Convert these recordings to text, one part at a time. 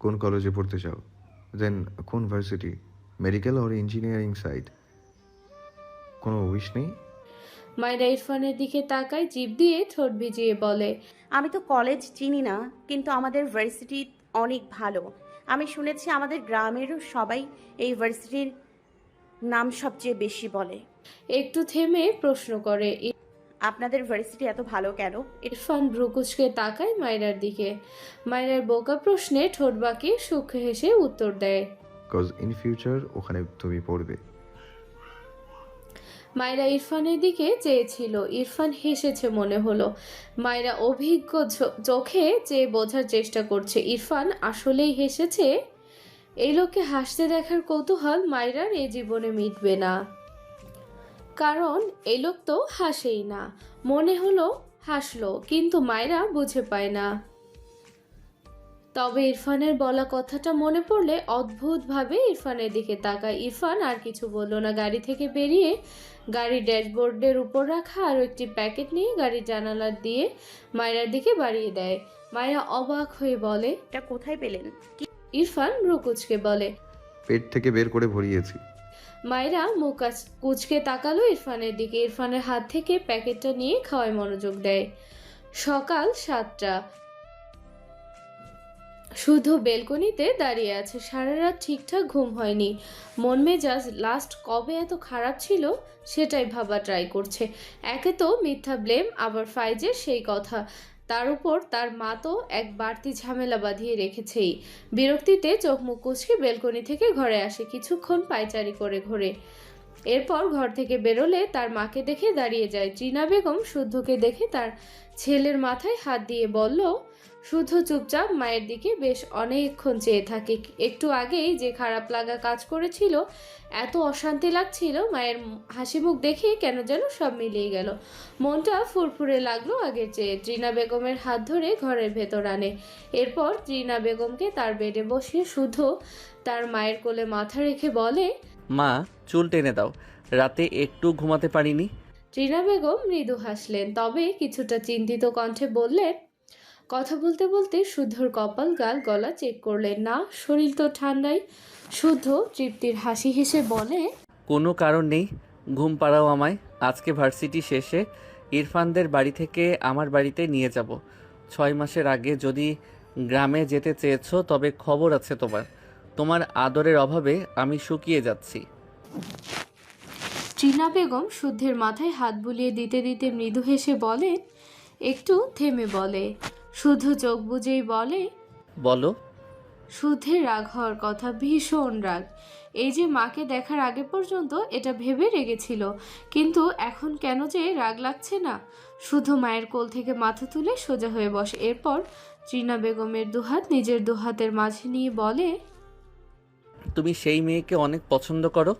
কোন কলেজে পড়তে চাও? দেন কোন varsity medical or engineering side কোনো উইশ নেই? মায়েরা ইরফানের দিকে তাকায় জিভ দিয়ে ঠোঁট ভিজিয়ে বলে। আমি তো কলেজ চিনি না কিন্তু আমাদের ভার্সিটি অনেক ভালো। আমি শুনেছি আমাদের গ্রামেরও সবাই এই ভার্সিটির নাম সবচেয়ে বেশি বলে। একটু থেমে প্রশ্ন করে। আপনাদের ভার্সিটি এত ভালো কেন? ইরফান ভ্রুকুচকে তাকায় মায়রার দিকে। মায়রার বোকা প্রশ্নে ঠোঁট বাঁকিয়ে সুখে হেসে উত্তর দেয়। কজ ইন ফিউচার ওখানে তুমি পড়বে। মায়রা ইরফানের দিকে চেয়েছিল। ইরফান হেসেছে মনে হলো। মায়রা অভিজ্ঞ চোখে চেয়ে বোঝার চেষ্টা করছে। ইরফান আসলেই হেসেছে এই লোককে হাসতে দেখার কৌতূহল মায়রার এ জীবনে মিটবে না। কারণ এই লোক তো হাসেই না। মনে হলো হাসলো কিন্তু মায়েরা বুঝে পায় না। তবে ইরফানের বলা কথাটা মনে পড়লে অদ্ভুতভাবে ইরফানের দিকে তাকায়। ইরফান আর কিছু বলল না। গাড়ি থেকে বেরিয়ে গাড়ির ড্যাশবোর্ডের উপর রাখা আরও একটি প্যাকেট নিয়ে গাড়ির জানালা দিয়ে মায়রার দিকে বাড়িয়ে দেয়। মায়েরা অবাক হয়ে বলে এটা কোথায় পেলেন? ইরফান রুকুচকে বলে পেট থেকে বের করে ভরিয়েছি। মায়েরা মুখ কাচ- কুচকে তাকালো ইরফানের দিকে। ইরফানের হাত থেকে প্যাকেটটা নিয়ে খাওয়ায় মনোযোগ দেয়। সকাল সাতটা। শুধু বেলকনিতে দাঁড়িয়ে আছে। সারা রাত ঠিকঠাক ঘুম হয়নি। মন মেজাজ লাস্ট কবে এত খারাপ ছিল সেটাই ভাবা ট্রাই করছে। একে তো মিথ্যা ব্লেম আবার ফাইজের সেই কথা। তার উপর তার মা তো এক বাড়তি ঝামেলা বাঁধিয়ে রেখেছেই। বিরক্তিতে চোখ মুখ কুচকে বেলকনি থেকে ঘরে আসে, কিছুক্ষণ পায়চারি করে ঘোরে। এরপর ঘর থেকে বেরোলে তার মাকে দেখে দাঁড়িয়ে যায়। টিনা বেগম শুদ্ধকে দেখে তার ছেলের মাথায় হাত দিয়ে বলল, শুদ্ধ চুপচাপ মায়ের দিকে বেশ অনেকক্ষণ চেয়ে থাকে। একটু আগেই যে খারাপ লাগা কাজ করেছিল, এত অশান্তি লাগছিল, মায়ের হাসি মুখ দেখে কেন যেন সব মিলিয়ে গেল। মনটা ফুরফুরে লাগল আগের চেয়ে। ত্রিনা বেগমের হাত ধরে ঘরের ভেতর আনে। এরপর ত্রিনা বেগমকে তার বেডে বসিয়ে শুধু তার মায়ের কোলে মাথা রেখে বলে মা চুল টেনে দাও। রাতে একটু ঘুমাতে পারিনি। ত্রিনা বেগম মৃদু হাসলেন তবে কিছুটা চিন্তিত কণ্ঠে বললেন কথা বলতে বলতে শুদ্ধর কপাল গাল গলা চেক করলেন। না শরীর তো ঠান্ডাই। শুদ্ধ তৃপ্তির হাসি হেসে বলে কোনো কারণ নেই ঘুম পাড়াও আমায়। আজকে ভার্সিটি শেষে ইরফানদের বাড়ি থেকে আমার বাড়িতে নিয়ে যাব। ছয় মাসের আগে যদি গ্রামে যেতে চেয়েছো তবে খবর আছে তোমার। তোমার আদরের অভাবে আমি শুকিয়ে যাচ্ছি। ত্রিনা বেগম শুদ্ধের মাথায় হাত বুলিয়ে দিতে দিতে মৃদু হেসে বলেন একটু থেমে বলে শুদ্ধ চোখ বুঝেই বলে বলো। শুদ্ধের রাগ হওয়ার কথা ভীষণ রাগ। এই যে মাকে দেখার আগে পর্যন্ত এটা ভেবে রেগেছিল কিন্তু এখন কেন যে রাগ লাগছে না? শুধু মায়ের কোল থেকে মাথা তুলে সোজা হয়ে বসে। এরপর চীনা বেগমের দুহাত নিজের দুহাতের মাঝে নিয়ে বলে তুমি সেই মেয়েকে অনেক পছন্দ করো?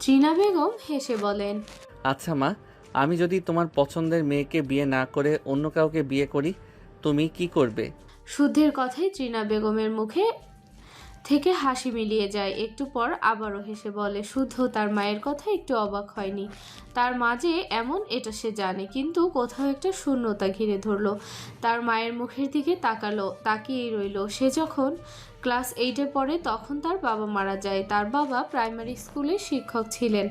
ত্রিনা বেগম হেসে বলেন আচ্ছা মা আমি যদি তোমার পছন্দের মেয়েকে বিয়ে না করে অন্য কাউকে বিয়ে করি তুমি কি করবে? শুদ্ধের কথাই ত্রিনা বেগমের মুখে থেকে হাসি মিলিয়ে যায়। একটু পর আবারও হেসে বলে শুদ্ধ তার মায়ের কথা একটু অবাক হয়নি। তার মাঝে এমন, এটা সে জানে। কিন্তু কোথাও একটা শূন্যতা ঘিরে ধরলো। তার মায়ের মুখের দিকে তাকালো, তাকিয়েই রইল। সে যখন ক্লাস এইটে পড়ে, তখন তার বাবা মারা যায়। তার বাবা প্রাইমারি স্কুলে শিক্ষক ছিলেন।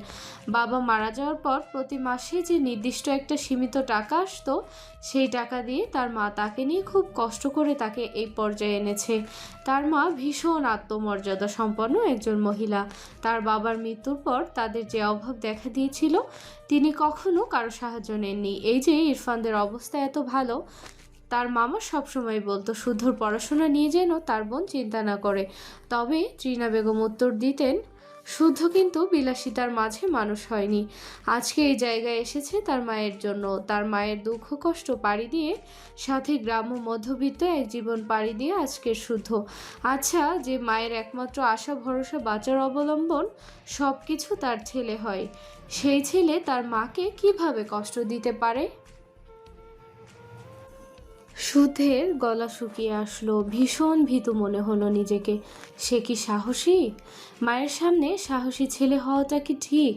বাবা মারা যাওয়ার পর প্রতি মাসে যে নির্দিষ্ট একটা সীমিত টাকা আসতো, সেই টাকা দিয়ে তার মা তাকে নিয়ে খুব কষ্ট করে তাকে এই পর্যায়ে এনেছে। তার মা ভীষণ আত্মমর্যাদা সম্পন্ন একজন মহিলা। তার বাবার মৃত্যুর পর তাদের যে অভাব দেখা দিয়েছিল তিনি কখনো কারও সাহায্য নেননি। এই যে ইরফানদের অবস্থা এত ভালো, তার মামা সবসময় বলতো শুদ্ধর পড়াশোনা নিয়ে যেন তার বোন চিন্তা না করে। তবে ত্রিনা বেগম উত্তর দিতেন শুদ্ধ কিন্তু বিলাসিতার মাঝে মানুষ হয়নি। আজকে এই জায়গায় এসেছে তার মায়ের জন্য। তার মায়ের দুঃখ কষ্ট পাড়ি দিয়ে, সাথে গ্রাম্য মধ্যবিত্ত এক জীবন পাড়ি দিয়ে আজকের শুদ্ধ আচ্ছা যে মায়ের একমাত্র আশা, ভরসা, বাঁচার অবলম্বন সব কিছু তার ছেলে হয়। সেই ছেলে তার মাকে কীভাবে কষ্ট দিতে পারে? সুধের গলা শুকিয়ে আসলো, ভীষণ ভীতু মনে হলো নিজেকে। সে কি সাহসী? মায়ের সামনে সাহসী ছেলে হওয়াটা কি ঠিক?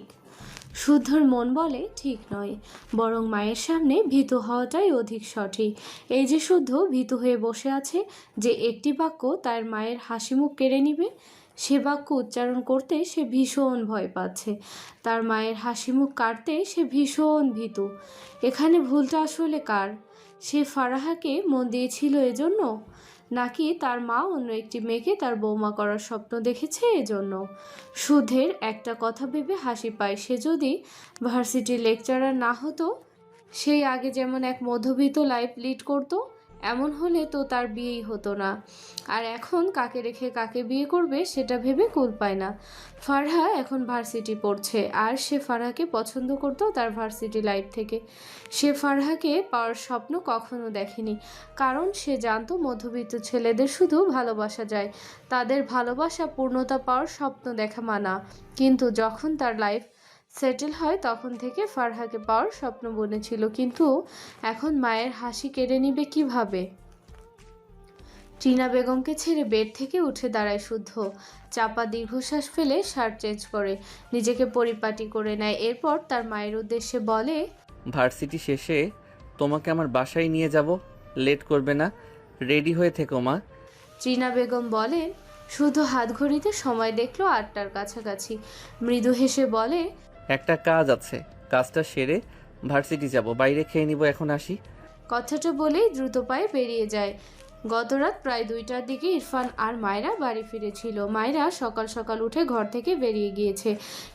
শুদ্ধর মন বলে, ঠিক নয়। বরং মায়ের সামনে ভীতু হওয়াটাই অধিক সঠিক। এই যে শুদ্ধ ভীতু হয়ে বসে আছে, যে একটি বাক্য তার মায়ের হাসি মুখ কেড়ে নিবে সে বাক্য উচ্চারণ করতে সে ভীষণ ভয় পাচ্ছে। তার মায়ের হাসি মুখ কাটতে সে ভীষণ ভীতু। এখানে ভুলটা আসলে কার? সে ফারাহাকে মন দিয়েছিল এজন্য? নাকি তার মা অন্য একটি মেয়েকে তার বৌমা করার স্বপ্ন দেখেছে এজন্য? সুধের একটা কথা ভেবে হাসি পায় সে যদি ভার্সিটি লেকচারার না হতো সেই আগে যেমন এক মধ্যবিত্ত লাইফ লিড করতো এমন হলে তো তার বিয়েই হতো না। আর এখন কাকে রেখে কাকে বিয়ে করবে সেটা ভেবে কুল পায় না। ফারহা এখন ভার্সিটি পড়ছে, আর সে ফারহাকে পছন্দ করতো তার ভার্সিটি লাইফ থেকে। সে ফারহাকে পাওয়ার স্বপ্ন কখনো দেখেনি, কারণ সে জানত মধ্যবিত্ত ছেলেদের শুধু ভালোবাসা যায়, তাদের ভালোবাসা, পূর্ণতা পাওয়ার স্বপ্ন দেখা মানা। কিন্তু যখন তার লাইফ সেটেল হয় তখন থেকে ফারহাকে পাওয়ার স্বপ্ন বনেছিল কিন্তু এখন মায়ের হাসি কেড়ে নিবে কীভাবে? টিনা বেগমকে ছেড়ে বেড থেকে উঠে দাঁড়ায় শুদ্ধ। চাপা দীর্ঘশ্বাস ফেলে শার্ট চেঞ্জ করে নিজেকে পরিপাটি করে নেয়। এরপর তার মায়ের উদ্দেশ্যে বলে ভার্সিটি শেষে তোমাকে আমার বাসায় নিয়ে যাব লেট করবে না রেডি হয়ে থেকো মা। টিনা বেগম বলেন শুধু হাত ঘড়িতে সময় দেখল আটটার কাছাকাছি। মৃদু হেসে বলে একটা কাজ আছে, কাজটা সেরে ভার্সিটি যাব, বাইরে খেয়ে নিব, এখন আসি। কথাটা বলেই দ্রুত পায়ে বেরিয়ে যায়। গতরাত প্রায় দুইটার দিকে ইরফান আর মায়রা বাড়ি ফিরেছিল। মায়রা সকাল সকাল উঠে ঘর থেকে বেরিয়ে গিয়েছে।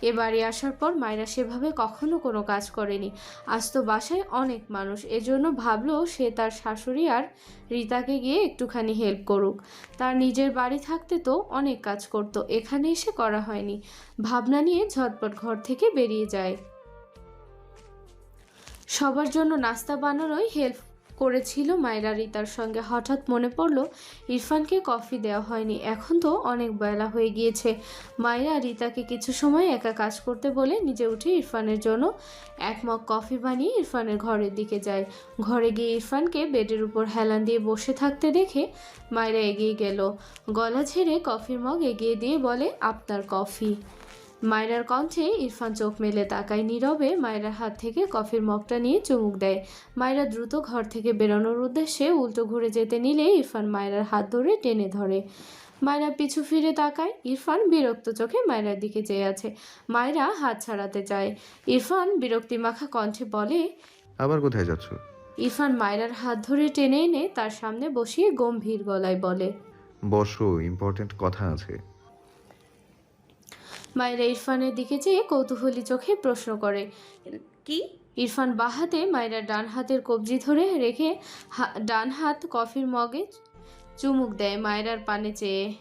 এ বাড়ি আসার পর মায়রা সেভাবে কখনো কোনো কাজ করেনি। আজ তো বাসায় অনেক মানুষ, এজন্য ভাবলো সে তার শাশুড়ি আর রিতাকে গিয়ে একটুখানি হেল্প করুক। তার নিজের বাড়ি থাকতে তো অনেক কাজ করত, এখানে এসে করা হয়নি। ভাবনা নিয়ে ঝটপট ঘর থেকে বেরিয়ে যায়। সবার জন্য নাস্তা বানানোই হেল্প করেছিল মায়েরা রিতার সঙ্গে। হঠাৎ মনে পড়ল, ইরফানকে কফি দেওয়া হয়নি। এখন তো অনেক বেলা হয়ে গিয়েছে। মায়েরা রিতাকে কিছু সময় একা কাজ করতে বলে নিজে উঠে ইরফানের জন্য এক মগ কফি বানিয়ে ইরফানের ঘরের দিকে যায়। ঘরে গিয়ে ইরফানকে বেডের উপর হেলান দিয়ে বসে থাকতে দেখে মায়েরা এগিয়ে গেল। গলা ঝেড়ে কফির মগ এগিয়ে দিয়ে বলে, আপনার কফি। মায়রার কণ্ঠে ইরফান চোখ মেলে তাকায় নীরবে মায়রার হাত থেকে কফির মগটা নিয়ে চুমুক দেয়। মায়রা দ্রুত ঘর থেকে বেরোনোর উদ্দেশ্যে উল্টো ঘুরে যেতে নিলে ইরফান মায়রার হাত ধরে টেনে ধরে। মায়রা পিছু ফিরে তাকায় ইরফান বিরক্ত চোখে মায়রার দিকে চেয়ে আছে। মায়রা হাত ছাড়াতে চায়। ইরফান বিরক্তিমাখা কণ্ঠে বলে আবার কোথায় যাচ্ছ? ইরফান মায়রার হাত ধরে টেনে এনে তার সামনে বসিয়ে গম্ভীর গলায় বলে বসো ইম্পর্ট্যান্ট কথা আছে। মায়রা ইরফানের দিকে চেয়ে কৌতূহলী চোখে প্রশ্ন করে কি? ইরফান বাঁ হাতে মায়েরার ডান হাতের কবজি ধরে রেখে হা- ডান হাত কফির মগে চুমুক দেয় মায়েরার পানে চেয়ে।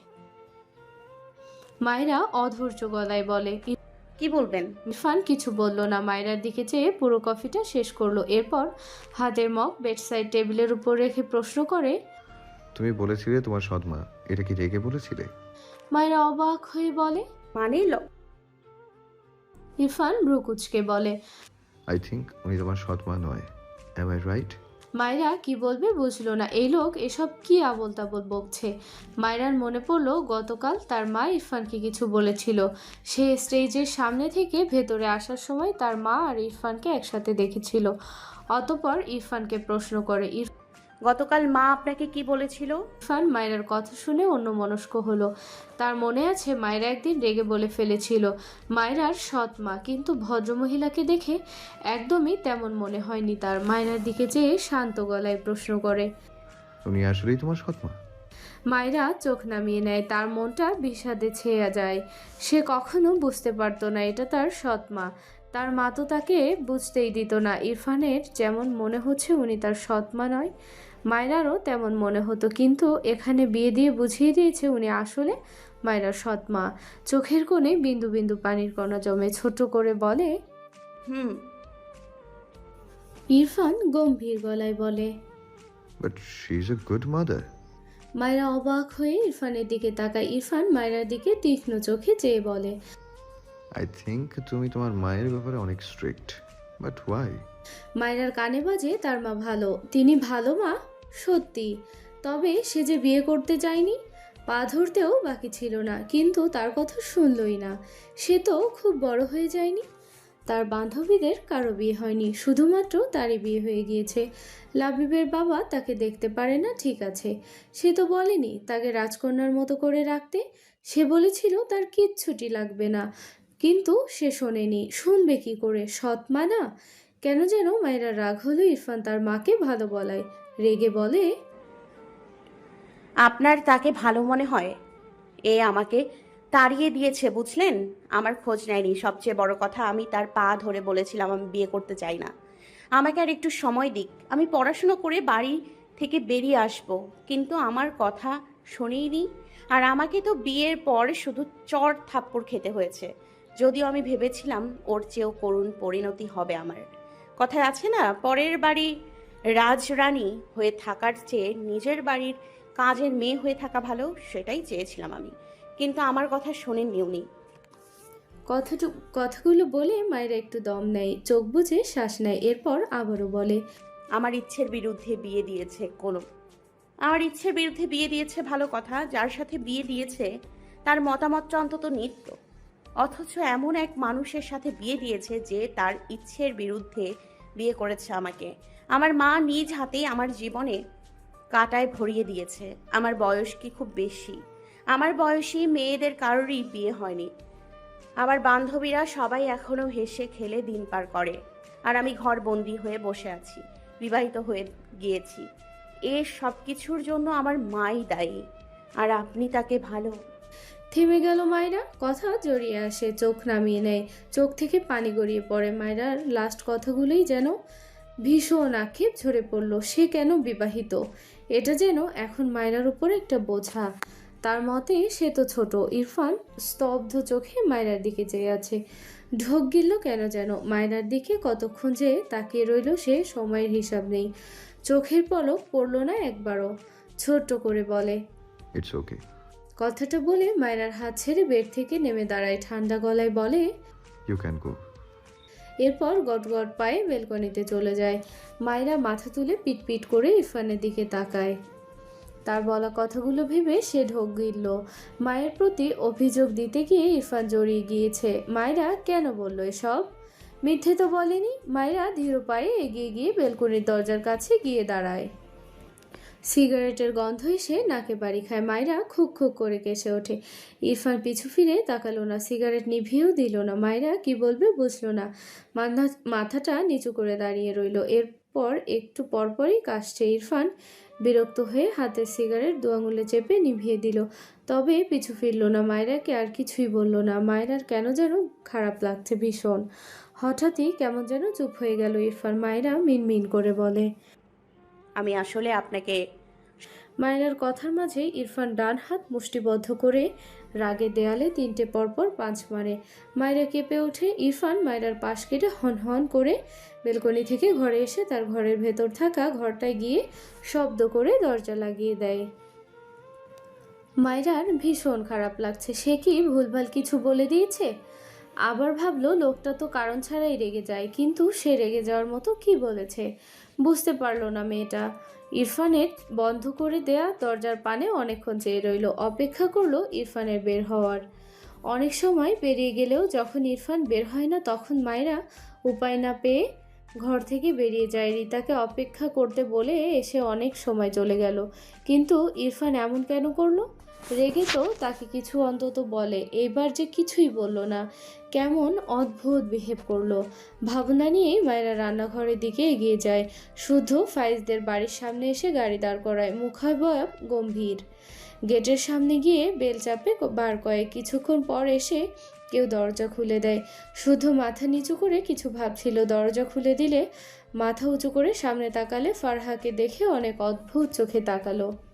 মায়েরা অধৈর্য গলায় বলে কি বলবেন? ইরফান কিছু বলল না মায়েরার দিকে চেয়ে পুরো কফিটা শেষ করল। এরপর হাতের মগ বেডসাইড টেবিলের উপর রেখে প্রশ্ন করে তুমি বলেছিলে তোমার সৎমা এটা কি রেগে বলেছিলে? মায়েরা অবাক হয়ে বলে মানে ল- ইরফান ভ্রুকুচকে বলে আই থিঙ্ক উনি তোমার সৎমা নয়। এম আই রাইট মায়েরা কি বলবে বুঝলো না। এই লোক এসব কি আবল তাবল বকছে? মায়েরার মনে পড়ল গতকাল তার মা ইরফানকে কিছু বলেছিল। সে স্টেজের সামনে থেকে ভেতরে আসার সময় তার মা আর ইরফানকে একসাথে দেখেছিল। অতপর ইরফানকে প্রশ্ন করে গতকাল মা আপনাকে কি বলেছিল? ইরফান মায়েরার কথা শুনে অন্য মনস্ক হলো। তার মনে আছে মায়েরা একদিন রেগে বলে ফেলেছিল। মায়েরার সৎ মা কিন্তু ভদ্রমহিলাকে দেখে একদমই তেমন মনে হয়নি তার। মায়েরার দিকে যেয়ে শান্ত গলায় প্রশ্ন করে। উনি আসলেই তোমার সৎমা মায়েরা চোখ নামিয়ে নেয় তার মনটা বিষাদে ছেয়ে যায়। সে কখনো বুঝতে পারতো না এটা তার সৎ মা। তার মা তো তাকে বুঝতেই দিত না। ইরফানের যেমন মনে হচ্ছে উনি তার সৎ মা নয় মায়েরারও তেমন মনে হতো কিন্তু এখানে বিয়ে দিয়ে বুঝিয়ে দিয়েছে উনি আসলে মায়েরার সৎ মা। চোখের কোণে বিন্দু বিন্দু পানির কণা জমে ছোট করে বলে হুম। ইরফান গম্ভীর গলায় বলে but she is a good mother মায়েরা অবাক হয়ে ইরফানের দিকে তাকায়। ইরফান মায়েরার দিকে তীক্ষ্ণ চোখে চেয়ে বলে আই থিঙ্ক তুমি তোমার মায়ের ব্যাপারে অনেক স্ট্রিক্ট বাট ওয়াই মায়েরার কানে বাজে, তার মা ভালো। তিনি ভালো মা, সত্যি। তবে সে যে বিয়ে করতে যায়নি, পা ধরতেও বাকি ছিল না, কিন্তু তার কথা শুনলই না। সে তো খুব বড় হয়ে যায়নি। তার বান্ধবীদের কারও বিয়ে হয়নি, শুধুমাত্র তারই বিয়ে হয়ে গিয়েছে। লাবিবের বাবা তাকে দেখতে পারে না, ঠিক আছে। সে তো বলেনি তাকে রাজকন্যার মতো করে রাখতে। সে বলেছিল তার কিচ্ছুটি লাগবে না। কিন্তু সে শোনেনি। শুনবে কি করে? সৎ মা না? কেন যেন মায়েরা রাগ হলো ইরফান তার মাকে ভালো বলায়। রেগে বলে, আপনার তাকে ভালো মনে হয়? এ আমাকে তাড়িয়ে দিয়েছে, বুঝলেন? আমার খোঁজ নেয়নি। সবচেয়ে বড় কথা, আমি তার পা ধরে বলেছিলাম, আমি বিয়ে করতে চাই না। আমাকে আর একটু সময় দিক। আমি পড়াশুনো করে বাড়ি থেকে বেরিয়ে আসব। কিন্তু আমার কথা শোনেইনি। আর আমাকে তো বিয়ের পর শুধু চর থাপ্পড় খেতে হয়েছে। যদিও আমি ভেবেছিলাম, ওর চেয়েও করুণ পরিণতি হবে আমার। কথায় আছে না পরের বাড়ি রাজরানী হয়ে থাকার চেয়ে নিজের বাড়ির কাজের মেয়ে হয়ে থাকা ভালো সেটাই চেয়েছিলাম আমি। কিন্তু আমার কথা শোনেননি উনি। কথাটু কথাগুলো বলে মায়েরা একটু দম নেয় চোখ বুজে শ্বাস নেয় এরপর আবারও বলে আমার ইচ্ছের বিরুদ্ধে বিয়ে দিয়েছে কোনো আমার ইচ্ছের বিরুদ্ধে বিয়ে দিয়েছে ভালো কথা যার সাথে বিয়ে দিয়েছে তার মতামতটা অন্তত নিত্য। অথচ এমন এক মানুষের সাথে বিয়ে দিয়েছে যে তার ইচ্ছের বিরুদ্ধে বিয়ে করেছে আমাকে। আমার মা নিজ হাতেই আমার জীবনে কাটায় ভরিয়ে দিয়েছে। আমার বয়স কি খুব বেশি? আমার বয়সী মেয়েদের কারোরই বিয়ে হয়নি। আমার বান্ধবীরা সবাই এখনও হেসে খেলে দিন পার করে। আর আমি ঘর বন্দি হয়ে বসে আছি, বিবাহিত হয়ে গিয়েছি। এর সব কিছুর জন্য আমার মাই দায়ী। আর আপনি তাকে ভালো থেমে গেল মায়েরা কথা জড়িয়ে আসে, চোখ নামিয়ে নেয়। চোখ থেকে পানি গড়িয়ে পড়ে মায়রার লাস্ট কথাগুলোই যেন ভীষণ আক্ষেপ ঝরে পড়ল। সে কেন বিবাহিত? এটা যেন এখন মায়রার উপর একটা বোঝা। তার মতে, সে তো ছোট। ইরফান স্তব্ধ চোখে মায়রার দিকে চেয়ে আছে। ঢোক গিলল কেন যেন? মায়রার দিকে কতক্ষণ যে তাকিয়ে রইল সে সময়ের হিসাব নেই। চোখের পলক পড়ল না একবারও। ছোট্ট করে বলে ইটস ওকে কথাটা বলে মায়রার হাত ছেড়ে বেড থেকে নেমে দাঁড়ায় ঠান্ডা গলায় বলে ইউ ক্যান গো এরপর গটগট পায়ে বেলকনিতে চলে যায়। মায়েরা মাথা তুলে পিটপিট করে ইরফানের দিকে তাকায়। তার বলা কথাগুলো ভেবে সে ঢোক গিলল। মায়ের প্রতি অভিযোগ দিতে গিয়ে ইরফান জড়িয়ে গিয়েছে। মায়েরা কেন বলল এসব? মিথ্যে তো বলেনি। মায়েরা ধীর পায়ে এগিয়ে গিয়ে বেলকনির দরজার কাছে গিয়ে দাঁড়ায়। সিগারেটের গন্ধ এসে নাকে বাড়ি খায়। মায়েরা খুক খুক করে কেসে ওঠে। ইরফান পিছু ফিরে তাকালো না, সিগারেট নিভিয়েও দিল না। মায়েরা কি বলবে বুঝলো না। মাথা- মাথাটা নিচু করে দাঁড়িয়ে রইল। এরপর একটু পরপরই কাশছে ইরফান। বিরক্ত হয়ে হাতের সিগারেট দু আঙুলে চেপে নিভিয়ে দিল। তবে পিছু ফিরল না। মায়েরাকে আর কিছুই বলল না। মায়েরার কেন যেন খারাপ লাগছে ভীষণ। হঠাৎই কেমন যেন চুপ হয়ে গেল ইরফান। মায়েরা মিনমিন করে বলে আমি আসলে আপনাকে মায়রার কথার মাঝে ইরফান ডান হাত মুষ্টিবদ্ধ করে রাগে দেয়ালে তিনটে পরপর পাঁচ মারে। মায়রা কেঁপে ওঠে। ইরফান মায়রার পাশ কেটে হন হন করে বেলকনি থেকে ঘরে এসে তার ঘরের ভেতর থাকা ঘরটায় গিয়ে শব্দ করে দরজা লাগিয়ে দেয়। মায়রার ভীষণ খারাপ লাগছে। সে কি ভুলভাল কিছু বলে দিয়েছে? আবার ভাবলো, লোকটা তো কারণ ছাড়াই রেগে যায়। কিন্তু সে রেগে যাওয়ার মতো কি বলেছে? বুঝতে পারল না মেয়েটা। ইরফানের বন্ধ করে দেয়া দরজার পানে অনেকক্ষণ চেয়ে রইল। অপেক্ষা করল ইরফানের বের হওয়ার। অনেক সময় পেরিয়ে গেলেও যখন ইরফান বের হয় না তখন মায়েরা উপায় না পেয়ে ঘর থেকে বেরিয়ে যায়। রিতাকে অপেক্ষা করতে বলে এসে অনেক সময় চলে গেল। কিন্তু ইরফান এমন কেন করল? রেগে তো তাকে কিছু অন্তত বলে, এবার যে কিছুই বলল না, কেমন অদ্ভুত বিহেভ করল। ভাবনা নিয়েই মায়েরা রান্নাঘরের দিকে এগিয়ে যায়। শুদ্ধ ফাইজদের বাড়ির সামনে এসে গাড়ি দাঁড় করায়। মুখাবয়ব গম্ভীর। গেটের সামনে গিয়ে বেল চাপে বার কয়েক কিছুক্ষণ পর এসে কেউ দরজা খুলে দেয়। শুদ্ধ মাথা নিচু করে কিছু ভাবছিল। দরজা খুলে দিলে মাথা উঁচু করে সামনে তাকালে ফারহাকে দেখে অনেক অদ্ভুত চোখে তাকালো।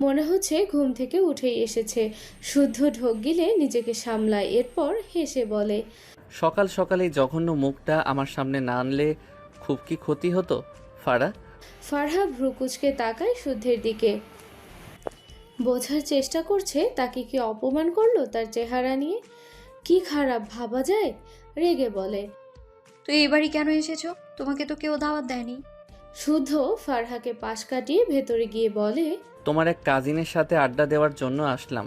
মনে হচ্ছে ঘুম থেকে উঠেই এসেছে। শুদ্ধ ঢোক গিলে নিজেকে সামলায় এরপর হেসে বলে সকাল সকালে এই জঘন্য মুখটা আমার সামনে না আনলে খুব কি ক্ষতি হতো? ফারা? ফারহা ভ্রুকুচকে তাকায় শুদ্ধের দিকে। বোঝার চেষ্টা করছে তাকে কি অপমান করল তার চেহারা নিয়ে? কি খারাপ ভাবা যায়? রেগে বলে তুই এবারই কেন এসেছ? তোমাকে তো কেউ দাওয়াত দেয়নি। শুদ্ধ ফারহাকে পাশ কাটিয়ে ভেতরে গিয়ে বলে তোমার এক কাজিনের সাথে আড্ডা দেওয়ার জন্য আসলাম।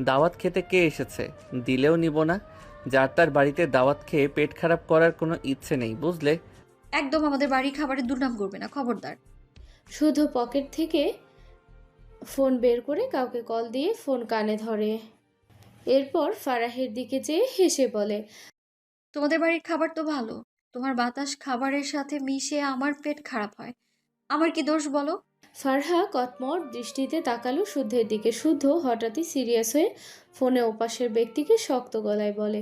দাওয়াত খেতে কে এসেছে? দিলেও নিব না। যার তার বাড়িতে দাওয়াত খেয়ে পেট খারাপ করার কোনো ইচ্ছে নেই বুঝলে? একদম আমাদের বাড়ির খাবারের দুর্নাম করবে না খবরদার। শুধু পকেট থেকে ফোন বের করে কাউকে কল দিয়ে ফোন কানে ধরে। এরপর ফারাহের দিকে চেয়ে হেসে বলে তোমাদের বাড়ির খাবার তো ভালো। তোমার বাতাস খাবারের সাথে মিশে আমার পেট খারাপ হয়। আমার কি দোষ বলো? ফারহা কতমর দৃষ্টিতে তাকালো শুদ্ধের দিকে। শুদ্ধ হঠাৎই সিরিয়াস হয়ে ফোনে ওপাশের ব্যক্তিকে শক্ত গলায় বলে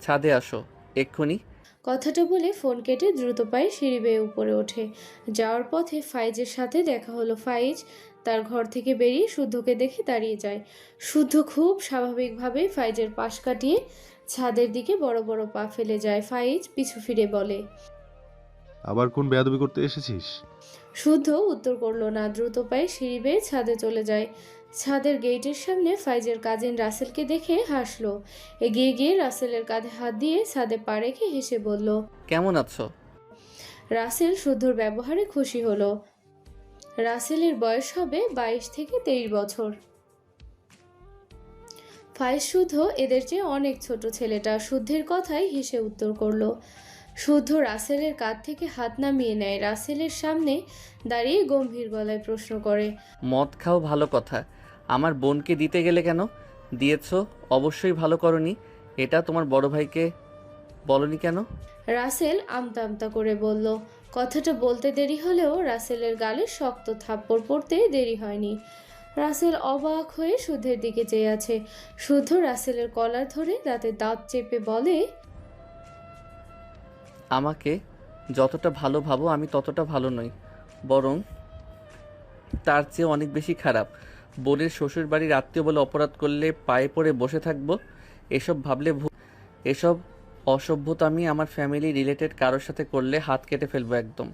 ছাদে আসো এক্ষুনি। কথাটা বলে ফোন কেটে দ্রুত পায়ে সিঁড়ি বেয়ে উপরে ওঠে। যাওয়ার পথে ফাইজের সাথে দেখা হলো। ফাইজ তার ঘর থেকে বেরিয়ে শুদ্ধকে দেখে দাঁড়িয়ে যায়। শুদ্ধ খুব স্বাভাবিকভাবে ফাইজের পাশ কাটিয়ে ছাদের দিকে বড় বড় পা ফেলে যায় ফাইজ পিছু ফিরে বলে। আবার কোন বেয়াদবি করতে এসেছিস? শুদ্ধ উত্তর করল না দ্রুত পায়ে সিঁড়ি বেয়ে ছাদে চলে যায়। ছাদের গেটের সামনে ফাইজের কাজিন রাসেলকে দেখে হাসলো। এগিয়ে গিয়ে রাসেলের কাঁধে হাত দিয়ে ছাদে পা রেখে হেসে বলল কেমন আছো? রাসেল শুদ্ধর ব্যবহারে খুশি হলো। রাসেলের বয়স হবে বাইশ থেকে তেইশ বছর। ফাইজ শুদ্ধ এদের চেয়ে অনেক ছোট ছেলেটা শুদ্ধের কথাই হেসে উত্তর করল। শুদ্ধ রাসেলের কাঁধ থেকে হাত নামিয়ে নেয়। রাসেলের সামনে দাঁড়িয়ে গম্ভীর গলায় প্রশ্ন করে মদ খাও ভালো কথা। আমার বোনকে দিতে গেলে কেন? দিয়েছ অবশ্যই ভালো করনি। এটা তোমার বড় ভাইকে বলনি কেন? রাসেল আমতা আমতা করে বলল কথাটা বলতে দেরি হলেও রাসেলের গালে শক্ত থাপ্পড় পড়তে দেরি হয়নি। রাসেল অবাক হয়ে শুদ্ধের দিকে চেয়ে আছে। শুদ্ধ রাসেলের কলার ধরে দাঁতে দাঁত চেপে বলে, আমাকে যতটা ভালো ভাবো, আমি ততটা ভালো নই। বরং তার চেয়ে অনেক বেশি খারাপ। বোনের শ্বশুর বাড়ির আত্মীয় বলে অপরাধ করলে পায়ে পড়ে বসে থাকব, এসব ভাবলে এসব অসভ্যতা আমি আমার ফ্যামিলি রিলেটেড কারোর সাথে করলে হাত কেটে ফেলব একদম।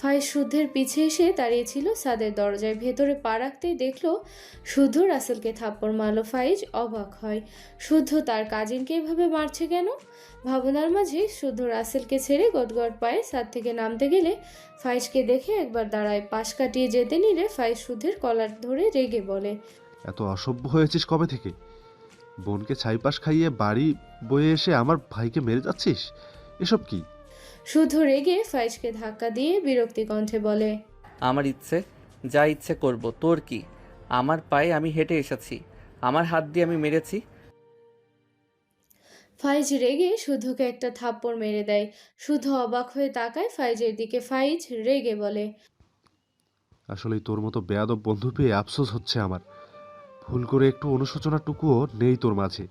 ফাইজ শুদ্ধের পিছে এসে দাঁড়িয়েছিল সাদের দরজায় ভেতরে পা রাখতেই দেখল শুদ্ধ রাসেলকে থাপ্পড় মারলো। ফাইজ অবাক হয়। শুদ্ধ তার কাজিনকে এভাবে মারছে কেন? ভাবনার মাঝে শুদ্ধ রাসেলকে ছেড়ে গটগট পায়ে ছাদ থেকে নামতে গেলে ফাইজকে দেখে একবার দাঁড়ায় পাশ কাটিয়ে যেতে নিলে ফাইজ শুদ্ধের কলার ধরে রেগে বলে এত অসভ্য হয়েছিস কবে থেকে? বোনকে ছাইপাশ খাইয়ে বাড়ি বয়ে এসে আমার ভাইকে মেরে যাচ্ছিস? এসব কি? শুদ্ধ রেগে ফাইজকে ধাক্কা দিয়ে বিরক্তি কণ্ঠে বলে আমার ইচ্ছে যা ইচ্ছে করব তোর কি? আমার পায়ে আমি হেঁটে এসেছি। আমার হাত দিয়ে আমি মেরেছি। ফাইজ রেগে শুদ্ধকে একটা থাপ্পড় মেরে দেয়। শুধু অবাক হয়ে তাকায় ফাইজের দিকে। ফাইজ রেগে বলে আসলে তোর মতো বেয়াদব বন্ধু পেয়ে আফসোস হচ্ছে আমার। ভুল করে একটু অনুশোচনাটুকুও নেই তোর মাঝে।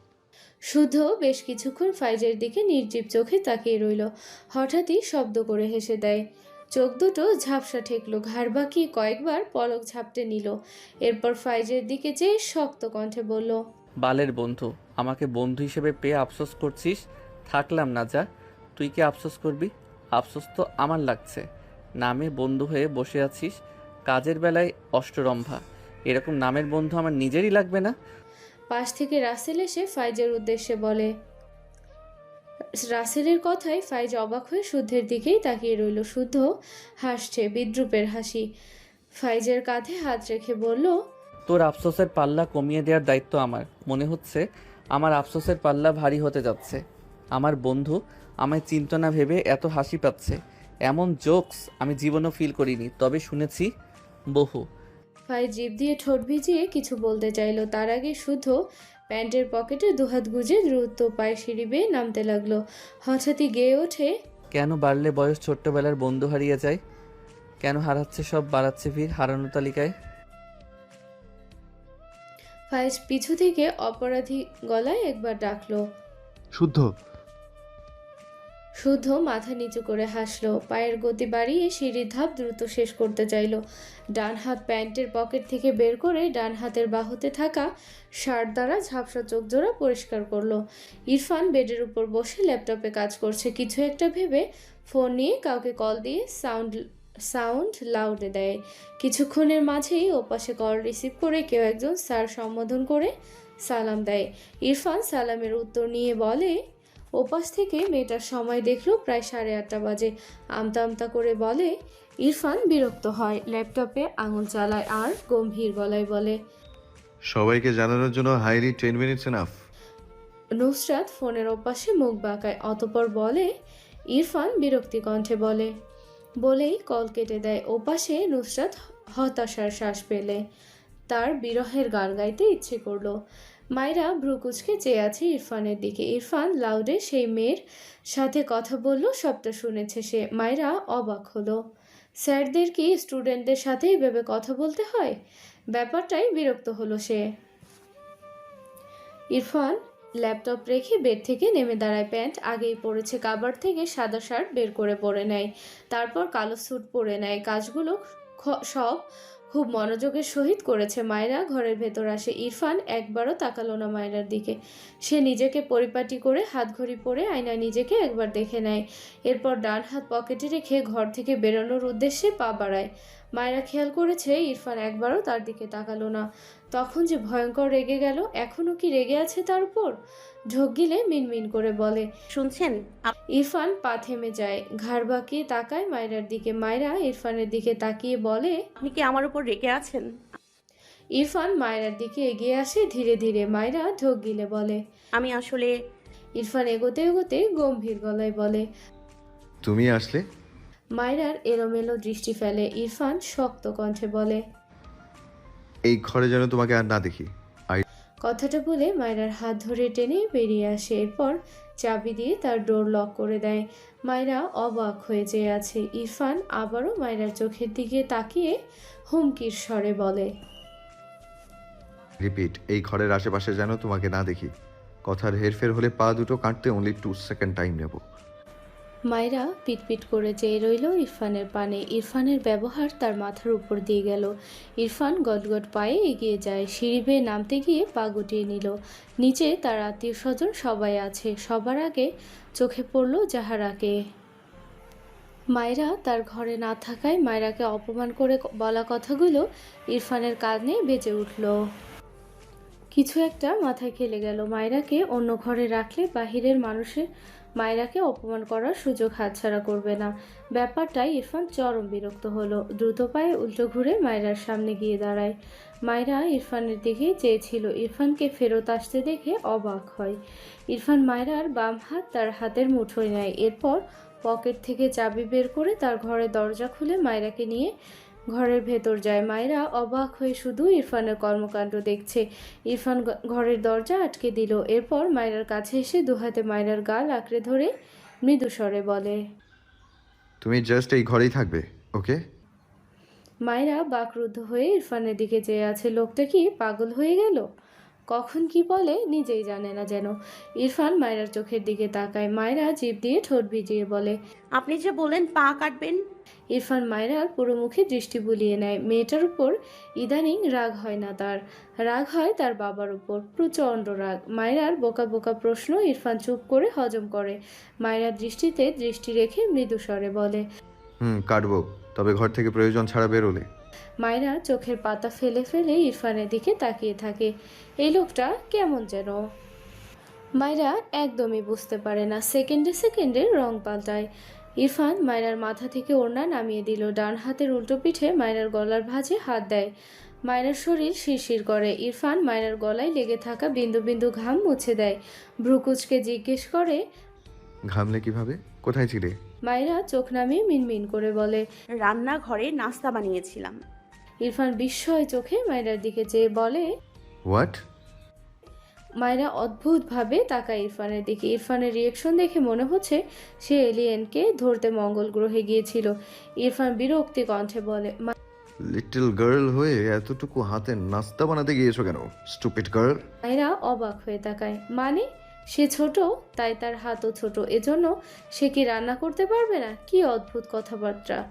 শুদ্ধ বেশ কিছুক্ষণ ফাইজের দিকে নির্জীব চোখে তাকিয়ে রইল। হঠাৎই শব্দ করে হেসে দেয়। চোখ দুটো ঝাপসা ঠেকলো ঘাড় বাঁকিয়ে কয়েকবার পলক ঝাপটে নিল। এরপর ফাইজের দিকে চেয়ে শক্ত কণ্ঠে বলল বালের বন্ধু আমাকে বন্ধু হিসেবে পেয়ে আফসোস করছিস? থাকলাম না যা। তুই কি আফসোস করবি? আফসোস তো আমার লাগছে। নামে বন্ধু হয়ে বসে আছিস। কাজের বেলায় অষ্টরম্ভা। এরকম নামের বন্ধু আমার নিজেরই লাগবে না। পাশ থেকে রাসেল এসে ফাইজের উদ্দেশ্যে বলে রাসেলের কথায় ফাইজ অবাক হয়ে শুদ্ধের দিকেই তাকিয়ে রইল। শুদ্ধ হাসছে বিদ্রুপের হাসি। ফাইজের কাঁধে হাত রেখে বলল তোর আফসোসের পাল্লা কমিয়ে দেওয়ার দায়িত্ব আমার। মনে হচ্ছে আমার আফসোসের পাল্লা ভারী হতে যাচ্ছে। আমার বন্ধু আমায় চিন্তা না ভেবে এত হাসি পাচ্ছে। এমন জোকস আমি জীবনও ফিল করিনি তবে শুনেছি বহু। ফাইজ জিভ দিয়ে ঠোঁট ভিজিয়ে কিছু বলতে চাইলো। তার আগে শুদ্ধ প্যান্টের পকেটে দুহাত গুজে দ্রুত পায়ে সিঁড়ি বেয়ে নামতে লাগল। হঠাৎই গেয়ে ওঠে কেন বাড়লে বয়স ছোট্টবেলার বন্ধু হারিয়ে যায়? কেন হারাচ্ছে সব বাড়াচ্ছে ভিড় হারানো তালিকায়? ফাইজ পিছু থেকে অপরাধী গলায় একবার ডাকলো। শুদ্ধ শুদ্ধ মাথা নিচু করে হাসলো। পায়ের গতি বাড়িয়ে সিঁড়ির ধাপ দ্রুত শেষ করতে চাইলো। ডান হাত প্যান্টের পকেট থেকে বের করে ডান হাতের বাহুতে থাকা শার্ট দ্বারা ঝাপসা চোখ জোড়া পরিষ্কার করল। ইরফান বেডের উপর বসে ল্যাপটপে কাজ করছে। কিছু একটা ভেবে ফোন নিয়ে কাউকে কল দিয়ে সাউন্ড সাউন্ড লাউডে দেয়। কিছুক্ষণের মাঝেই ওপাশে কল রিসিভ করে কেউ একজন স্যার সম্বোধন করে সালাম দেয়। ইরফান সালামের উত্তর নিয়ে বলে ওপাশ থেকে মেয়েটার সময় দেখল প্রায় সাড়ে আটটা বাজে। আমতা আমতা করে বলে ইরফান বিরক্ত হয় ল্যাপটপে আঙুল চালায় আর গম্ভীর গলায় বলে সবাইকে জানানোর জন্য highly ten minutes enough. Nusrat ফোনের ওপাশে মুখ বাঁকায় অতপর বলে ইরফান বিরক্তি কণ্ঠে বলে বলেই কল কেটে দেয়। ওপাশে নুসরাত হতাশার শ্বাস পেলে। তার বিরহের গান গাইতে ইচ্ছে করল। মায়েরা ভ্রুকুচকে চেয়ে আছে ইরফানের দিকে। ইরফান লাউডে সেই মেয়ের সাথে কথা বলল, সবটা শুনেছে সে। মায়েরা অবাক হলো। স্যারদের কি স্টুডেন্টদের সাথে এভাবে কথা বলতে হয়? ব্যাপারটাই বিরক্ত হলো সে। ইরফান ল্যাপটপ রেখে বেড থেকে নেমে দাঁড়ায়। প্যান্ট আগেই পরেছে কাবার থেকে সাদা শার্ট বের করে পরে নেয়। তারপর কালো স্যুট পরে নেয়। কাজগুলো সব খুব মনোযোগের সহিত করেছে মায়েরা। ঘরের ভেতর আসে ইরফান, একবারও তাকালো না মায়েরার দিকে। সে নিজেকে পরিপাটি করে হাত ঘড়ি পরে আয়নায় নিজেকে একবার দেখে নেয়। এরপর ডান হাত পকেটে রেখে ঘর থেকে বেরোনোর উদ্দেশ্যে পা বাড়ায়। মায়েরা খেয়াল করেছে ইরফান একবারও তার দিকে তাকালো না। তখন যে ভয়ঙ্কর রেগে গেল এখনও কি রেগে আছে তার উপর? ঢোক গিলে মিনমিন করে বলে শুনছেন? আপ- ইরফান পা থেমে যায়। ঘাড় বাঁকিয়ে তাকায় মায়রার দিকে। মায়রা ইরফানের দিকে তাকিয়ে বলে আপনি কি আমার উপর রেগে আছেন? ইরফান মায়রার দিকে এগিয়ে আসে ধীরে ধীরে। মায়রা ঢোক গিলে বলে আমি আসলে ইরফান এগোতে এগোতে গম্ভীর গলায় বলে তুমি আসলে? মায়রার এলোমেলো দৃষ্টি ফেলে। ইরফান শক্ত কণ্ঠে বলে এই ঘরে যেন তোমাকে আর না দেখি। কথাটা বলে মায়রার হাত ধরে টেনে বেরিয়ে আসে। এরপর চাবি দিয়ে তার ডোর লক করে দেয়। মায়রা অবাক হয়ে যেয়ে আছে। ইরফান আবারও মায়রার চোখের দিকে তাকিয়ে হুমকির স্বরে বলে, রিপিট, এই ঘরের আশেপাশে যেন তোমাকে না দেখি। কথার হেরফের হলে পা দুটো কাটতে অনলি টু সেকেন্ড টাইম নেব। মায়েরা পিটপিট করে চেয়ে রইল ইরফানের পানে। ইরফানের ব্যবহার তার মাথার উপর দিয়ে গেল। ইরফান গটগট পায়ে এগিয়ে যায়, সিঁড়ি বেয়ে নামতে গিয়ে পা গুটিয়ে নিল। নিচে তার আত্মীয় স্বজন সবাই আছে। সবার আগে চোখে পড়ল যাহারাকে মায়েরা তার ঘরে না থাকায় মায়েরাকে অপমান করে বলা কথাগুলো ইরফানের কানে বেজে উঠল। কিছু একটা মাথায় খেলে গেল। মায়েরাকে অন্য ঘরে রাখলে বাহিরের মানুষের মায়েরাকে অপমান করার সুযোগ হাতছাড়া করবে না। ব্যাপারটাই ইরফান চরম বিরক্ত হলো। দ্রুত পায়ে উল্টো ঘুরে মায়েরার সামনে গিয়ে দাঁড়ায়। মায়েরা ইরফানের দিকে চেয়েছিল। ইরফানকে ফেরত আসতে দেখে অবাক হয়। ইরফান মায়েরার বাম হাত তার হাতের মুঠোয় নেয়। এরপর পকেট থেকে চাবি বের করে তার ঘরের দরজা খুলে মায়েরাকে নিয়ে ঘরের ভেতর যায় মায়েরা অবাক হয়ে শুধু ইরফানের কর্মকাণ্ড দেখছে। ইরফান ঘরের দরজা আটকে দিল। এরপর মায়েরার কাছে এসে দুহাতে মায়েরার গাল আঁকড়ে ধরে মৃদু স্বরে বলে তুমি জাস্ট এই ঘরেই থাকবে ওকে মায়েরা বাকরুদ্ধ হয়ে ইরফানের দিকে চেয়ে আছে। লোকটা কি পাগল হয়ে গেল? কখন কি বলে নিজেই জানে না যেন। ইরফান মায়েরার চোখের দিকে তাকায়। মায়েরা জিভ দিয়ে ঠোঁট ভিজিয়ে বলে আপনি যে বললেন পা কাটবেন ইরফান মায়রার পুরো মুখে দৃষ্টি বুলিয়ে নেয়। মেয়েটার উপর ইদানিং রাগ হয় না তার। রাগ হয় তার বাবার উপর প্রচণ্ড রাগ। মায়রার বোকা বোকা প্রশ্ন ইরফান চুপ করে হজম করে। মায়রার দৃষ্টিতে দৃষ্টি রেখে মৃদু স্বরে বলে হুম কাটবো। তবে ঘর থেকে প্রয়োজন ছাড়া বেরোলে। মায়রা চোখের পাতা ফেলে ফেলে ইরফানের দিকে তাকিয়ে থাকে। এই লোকটা কেমন যেন। মায়রা একদমই বুঝতে পারে না। সেকেন্ডে সেকেন্ডে রং পাল্টায়। ইরফান মায়রার মাথা থেকে ওড়না নামিয়ে দিল। ডান হাতের উল্টো পিঠে মায়রার গলার ভাঁজে হাত দেয়। মায়রার শরীর শিরশির করে। ইরফান মায়রার গলায় লেগে থাকা বিন্দু বিন্দু ঘাম মুছে দেয়। ভ্রুকুচকে জিজ্ঞেস করে ঘামলে কীভাবে? কোথায় ছিলে? মায়রা চোখ নামিয়ে মিনমিন করে বলে রান্নাঘরে নাস্তা বানিয়েছিলাম। ইরফান বিস্ময় চোখে মায়রার দিকে চেয়ে বলে হোয়াট? মায়েরা অদ্ভুতভাবে তাকায় ইরফানের দিকে। ইরফানের রিয়েকশন দেখে মনে হচ্ছে সে এলিয়েনকে ধরতে মঙ্গল গ্রহে গিয়েছিল। ইরফান বিরক্তি কণ্ঠে বলে "মা- লিটল গার্ল হয়ে এতটুকু হাতে নাস্তা বানাতে গিয়েছো কেন? স্টুপিড গার্ল মায়েরা অবাক হয়ে তাকায়। মানে? সে ছোট তাই তার হাতও ছোট। এজন্য সে কি রান্না করতে পারবে না? কি অদ্ভুত কথাবার্তা।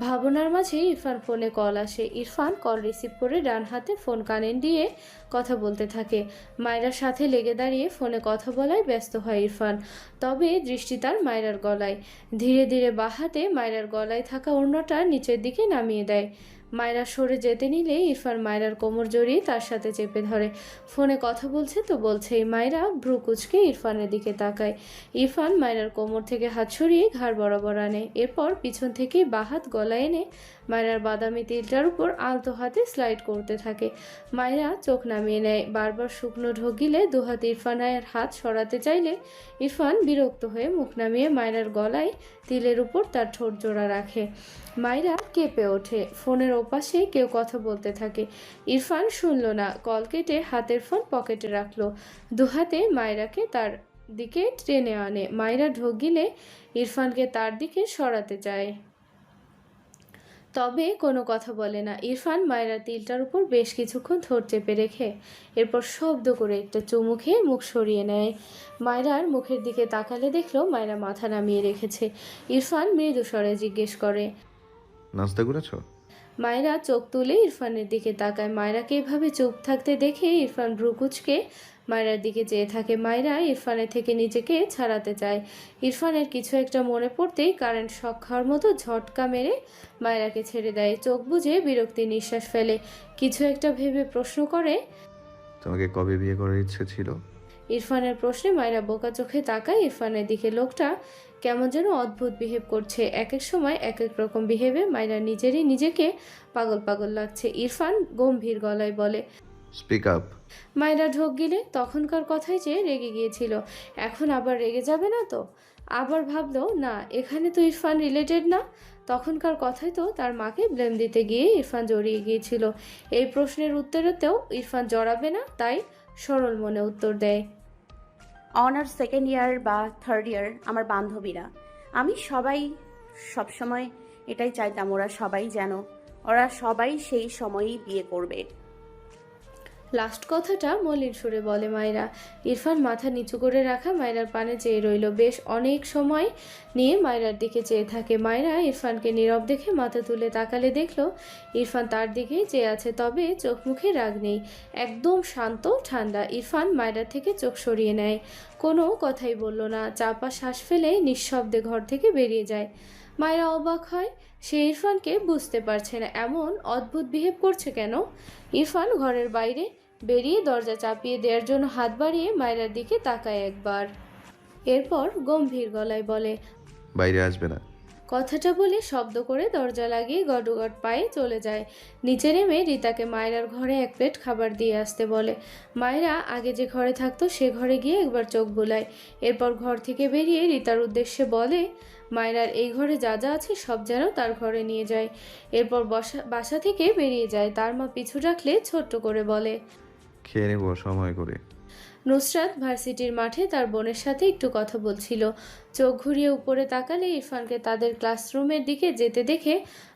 ভাবনার মাঝে ইরফান ফোনে কল আসে। ইরফান কল রিসিভ করে ডান হাতে ফোন কানে দিয়ে কথা বলতে থাকে। মায়রার সাথে লেগে দাঁড়িয়ে ফোনে কথা বলায় ব্যস্ত হয় ইরফান। তবে দৃষ্টি তার মায়রার গলায়। ধীরে ধীরে বাহাতে মায়রার গলায় থাকা অন্যটা নিচের দিকে নামিয়ে দেয়। মায়রা সরে যেতে নিলে ইরফান মায়রার কোমর জড়িয়ে তার সাথে চেপে ধরে। ফোনে কথা বলছে তো বলছে মায়রা, ভ্রুকুচকে ইরফানের দিকে তাকায়। ইরফান মায়রার কোমর থেকে হাত সরিয়ে ঘাড় বরাবর আনে। এরপর পিছন থেকে বাহাত গলা এনে মায়েরার বাদামি তিলটার উপর আলতো হাতে স্লাইড করতে থাকে। মায়েরা চোখ নামিয়ে নেয়। বারবার শুকনো ঢোকিলে দুহাত ইরফানের হাত সরাতে চাইলে ইরফান বিরক্ত হয়ে মুখ নামিয়ে মায়েরার গলায় তিলের উপর তার ঠোঁট জোড়া রাখে। মায়েরা কেঁপে ওঠে। ফোনের ওপাশে কেউ কথা বলতে থাকে। ইরফান শুনল না। কল কেটে হাতের ফোন পকেটে রাখল। দুহাতে মায়েরাকে তার দিকে টেনে আনে। মায়েরা ঢোক গিলে ইরফানকে তার দিকে সরাতে চায়। তবে কোনো কথা বলে না। ইরফান মায়েরা তিলটার উপর বেশ কিছুক্ষণ থর চেপে রেখে এরপর শব্দ করে একটা চুমু খেয়ে মুখ সরিয়ে নেয়। মায়রার মুখের দিকে তাকালে দেখল মায়েরা মাথা নামিয়ে রেখেছে। ইরফান মৃদু স্বরে জিজ্ঞেস করে নাস্তা করেছ মায়েরা চোখ তুলে ইরফানের দিকে তাকায়। মায়েরাকে এভাবে চুপ থাকতে দেখে ইরফান ভ্রুকুচকে মায়েরার দিকে চেয়ে থাকে। মায়েরা ইরফানের থেকে নিজেকে ছাড়াতে চায়। ইরফানের কিছু একটা মনে পড়তেই কারেন্ট শক খাওয়ার মতো ঝটকা মেরে মায়েরাকে ছেড়ে দেয়। চোখ বুজে বিরক্তি নিঃশ্বাস ফেলে। কিছু একটা ভেবে প্রশ্ন করে তোমাকে কবে বিয়ে করার ইচ্ছে ছিল? ইরফানের প্রশ্নে মায়েরা বোকা চোখে তাকায়। ইরফানের দিকে লোকটা কেমন যেন অদ্ভুত বিহেভ করছে। এক এক সময় এক এক রকম বিহেভে মায়েরা নিজেরই নিজেকে পাগল পাগল লাগছে। ইরফান গম্ভীর গলায় বলে স্পিক আপ মায়েরা ঢোক গিলে তখনকার কথাই যে রেগে গিয়েছিল। এখন আবার রেগে যাবে না তো? আবার ভাবলো, না, এখানে তো ইরফান রিলেটেড না। তখনকার কথাই তো তার মাকে ব্লেম দিতে গিয়ে ইরফান জড়িয়ে গিয়েছিল। এই প্রশ্নের উত্তরেতেও ইরফান জড়াবে না, তাই সরল মনে উত্তর দেয়। অনার্স সেকেন্ড ইয়ার বা থার্ড ইয়ার আমার বান্ধবীরা। আমি সবাই, সবসময় এটাই চাইতাম, ওরা সবাই যেন, ওরা সবাই সেই সময়ই বিয়ে করবে। লাস্ট কথাটা মলিন সুরে বলে মায়েরা। ইরফান মাথা নিচু করে রাখা মায়রার পানে চেয়ে রইল। বেশ অনেক সময় নিয়ে মায়রার দিকে চেয়ে থাকে। মায়রা ইরফানকে নীরব দেখে মাথা তুলে তাকালে দেখল, ইরফান তার দিকেই চেয়ে আছে, তবে চোখ মুখে রাগ নেই। একদম শান্ত, ঠান্ডা। ইরফান মায়রার থেকে চোখ সরিয়ে নেয়। কোনো কথাই বলল না। চাপা শ্বাস ফেলে নিঃশব্দে ঘর থেকে বেরিয়ে যায়। মায়েরা অবাক হয়, সে ইরফানকে বুঝতে পারছে না। এমন অদ্ভুত বিহেভ করছে কেন? ইরফান ঘরের বাইরে বেরিয়ে দরজা চাপিয়ে দেওয়ার জন্য হাত বাড়িয়ে মায়েরার দিকে তাকায় একবার। এরপর গম্ভীর গলায় বলে বাইরে আসবে না। কথাটা বলে শব্দ করে দরজা লাগিয়ে গডগড পায়ে চলে যায়। নিচে নেমে রিতাকে মায়রার ঘরে এক প্লেট খাবার দিয়ে আসতে বলে। মায়েরা আগে যে ঘরে থাকতো সে ঘরে গিয়ে একবার চোখ বোলায়। এরপর ঘর থেকে বেরিয়ে রিতার উদ্দেশ্যে বলে মায়রার এই ঘরে যা যা আছে সব যেন তার ঘরে নিয়ে যায়। এরপর বসা বাসা থেকে বেরিয়ে যায়। তার মা পিছু রাখলে ছোট্ট করে বলে খেয়ে নেব, সময় করে। নুসরাত ভার্সিটির মাঠে তার বোনের সাথে একটু কথা বলছিল। চোখ ঘুরিয়ে উপরে তাকালে ইরফানকে তাদের ক্লাসরুমের দিকে যেতে দেখে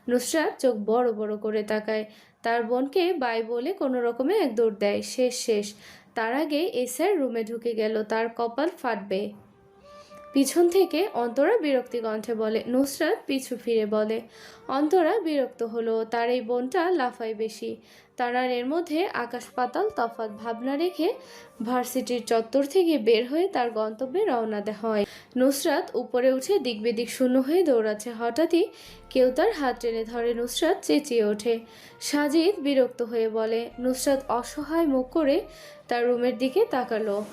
নুসরাত চোখ বড় বড় করে তাকায়। তার বোনকে বাই বলে কোনো রকমে এক দৌড় দেয়। শেষ শেষ। তার আগে এসআর রুমে ঢুকে গেল, তার কপাল ফাটবে। পিছন থেকে অন্তরা বিরক্তি কণ্ঠে বলে, নুসরাত পিছু ফিরে বলে, অন্তরা বিরক্ত হলো, তার এই বোনটা লাফায় বেশি। তার আর এর মধ্যে আকাশ পাতাল তফাৎ ভাবনা রেখে ভার্সিটির চত্বর থেকে বের হয়ে তার গন্তব্যে রওনা হয়। নুসরাত উপরে উঠে দিক বেদিক শূন্য হয়ে দৌড়াচ্ছে। হঠাৎই কেউ তার হাত টেনে ধরে। নুসরাত চেঁচিয়ে ওঠে। সাজিদ বিরক্ত হয়ে বলে, নুসরাত অসহায় মুখ করে তার রুমের দিকে তাকালো।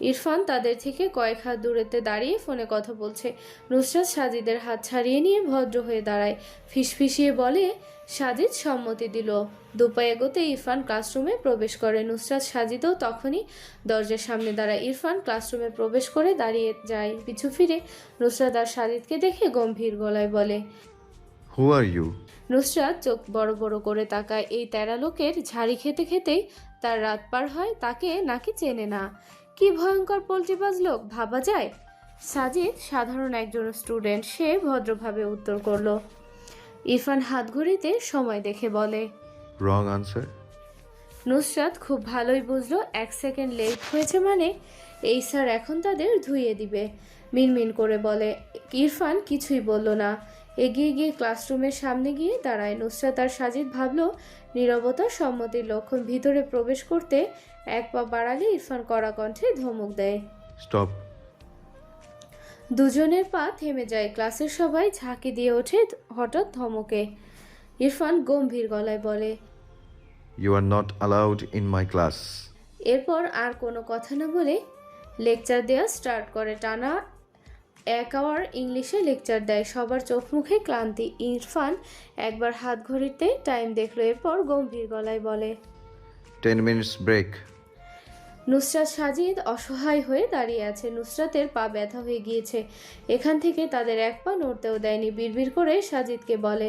ইরফান তাদের থেকে কয়েক হাত দূরেতে দাঁড়িয়ে ফোনে কথা বলছে। নুসরাত সাজিদের হাত ছাড়িয়ে নিয়ে ভদ্র হয়ে দাঁড়ায়। ফিসফিসিয়ে বলে সাজিদ সম্মতি দিল। দুপা এগোতে ইরফান ক্লাসরুমে প্রবেশ করে। নুসরাত সাজিদও তখনই দরজার সামনে দাঁড়ায়। ইরফান ক্লাসরুমে প্রবেশ করে দাঁড়িয়ে যায়। পিছু ফিরে নুসরাত আর সাজিদকে দেখে গম্ভীর গলায় বলে হু আর ইউ নুসরাত চোখ বড় বড় করে তাকায়। এই তেরা লোকের ঝাড়ি খেতে খেতেই তার রাত পার হয়। তাকে নাকি চেনে না। কি ভয়ঙ্কর পোল্ট্রিবাজ লোক ভাবা যায়। সাজিদ সাধারণ একজন স্টুডেন্ট সে ভদ্রভাবে উত্তর করল। ইরফান হাত ঘড়িতে সময় দেখে বলে রং আনসার নুসরাত খুব ভালোই বুঝলো এক সেকেন্ড লেট হয়েছে মানে এই স্যার এখন তাদের ধুইয়ে দিবে। মিনমিন করে বলে ইরফান কিছুই বলল না। এগিয়ে গিয়ে ক্লাসরুমের সামনে গিয়ে দাঁড়ায় নুসরাত আর সাজিদ ভাবলো নীরবতা সম্মতির লক্ষণ ভিতরে প্রবেশ করতে এক পা বাড়ালে ইরফান কড়া কণ্ঠে ধমক দেয়। স্টপ। দুজনের পা থেমে যায় ক্লাসের সবাই ঝাঁকি দিয়ে ওঠে হঠাৎ ধমকে। ইরফান গম্ভীর গলায় বলে you are not allowed in my class এরপর আর কোনো কথা না বলে লেকচার দেওয়া স্টার্ট করে টানা এক আওয়ার ইংলিশে লেকচার দেয়। সবার চোখ মুখে ক্লান্তি। ইরফান একবার হাত ঘড়িতে টাইম দেখল এরপর গম্ভীর গলায় বলে ten minutes break Nusrat Sajid অসহায় হয়ে দাঁড়িয়ে আছে। নুসরাতের পা ব্যথা হয়ে গিয়েছে। এখান থেকে তাদের এক পা নড়তেও দেয়নি। বিড়বিড় করে সাজিদকে বলে